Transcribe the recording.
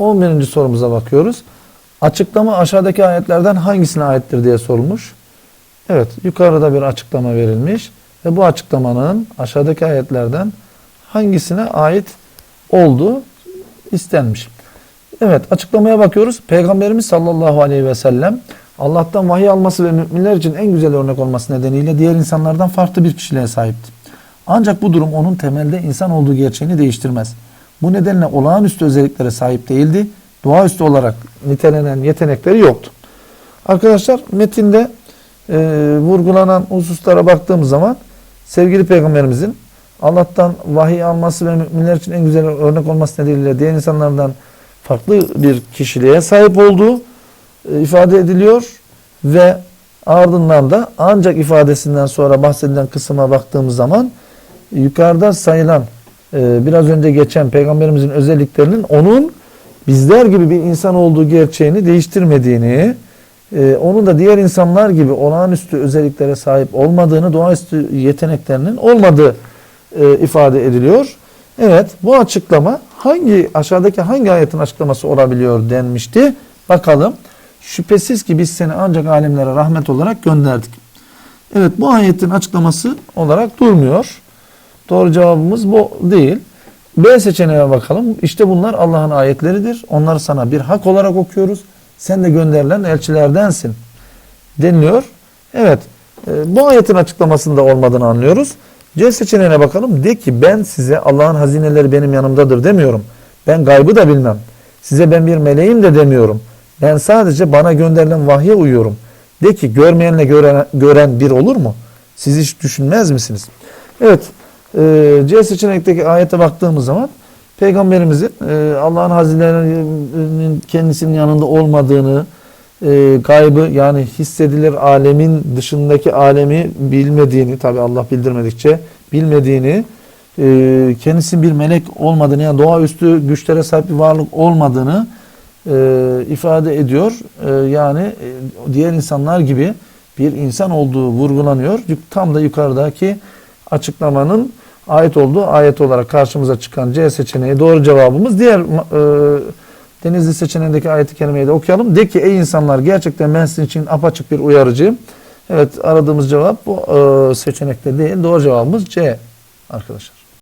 11. sorumuza bakıyoruz. Açıklama aşağıdaki ayetlerden hangisine aittir diye sorulmuş. Evet, yukarıda bir açıklama verilmiş ve bu açıklamanın aşağıdaki ayetlerden hangisine ait olduğu istenmiş. Evet, açıklamaya bakıyoruz. Peygamberimiz sallallahu aleyhi ve sellem Allah'tan vahiy alması ve müminler için en güzel örnek olması nedeniyle diğer insanlardan farklı bir kişiliğe sahipti. Ancak bu durum onun temelde insan olduğu gerçeğini değiştirmez. Bu nedenle olağanüstü özelliklere sahip değildi. Doğaüstü olarak nitelenen yetenekleri yoktu. Arkadaşlar metinde e, vurgulanan hususlara baktığımız zaman sevgili peygamberimizin Allah'tan vahiy alması ve müminler için en güzel örnek olması nedeniyle diğer insanlardan farklı bir kişiliğe sahip olduğu e, ifade ediliyor ve ardından da ancak ifadesinden sonra bahsedilen kısma baktığımız zaman yukarıda sayılan e, biraz önce geçen peygamberimizin özelliklerinin onun bizler gibi bir insan olduğu gerçeğini değiştirmediğini, e, onun da diğer insanlar gibi olağanüstü özelliklere sahip olmadığını, doğaüstü yeteneklerinin olmadığı e, ifade ediliyor. Evet, bu açıklama hangi aşağıdaki hangi ayetin açıklaması olabiliyor denmişti. Bakalım. Şüphesiz ki biz seni ancak alemlere rahmet olarak gönderdik. Evet, bu ayetin açıklaması olarak durmuyor. Doğru cevabımız bu değil. B seçeneğine bakalım. İşte bunlar Allah'ın ayetleridir. Onları sana bir hak olarak okuyoruz. Sen de gönderilen elçilerdensin deniliyor. Evet. e, Bu ayetin açıklamasında olmadığını anlıyoruz. C seçeneğine bakalım. De ki ben size Allah'ın hazineleri benim yanımdadır demiyorum. Ben gaybı da bilmem. Size ben bir meleğim de demiyorum. Ben sadece bana gönderilen vahye uyuyorum. De ki görmeyenle gören, gören bir olur mu? Siz hiç düşünmez misiniz? Evet. E, C seçenekteki ayete baktığımız zaman Peygamberimizin e, Allah'ın hazinelerinin kendisinin yanında olmadığını, e, gaybı yani hissedilir alemin dışındaki alemi bilmediğini tabi Allah bildirmedikçe bilmediğini e, kendisi bir melek olmadığını yani doğaüstü güçlere sahip bir varlık olmadığını e, ifade ediyor. E, yani e, diğer insanlar gibi bir insan olduğu vurgulanıyor. Tam da yukarıdaki açıklamanın ait olduğu ayet olarak karşımıza çıkan C seçeneği doğru cevabımız. Diğer e, Denizli seçeneğindeki ayeti kerimeyi de okuyalım. De ki ey insanlar gerçekten ben sizin için apaçık bir uyarıcıyım. Evet aradığımız cevap bu e, seçenekte değil. Doğru cevabımız C arkadaşlar.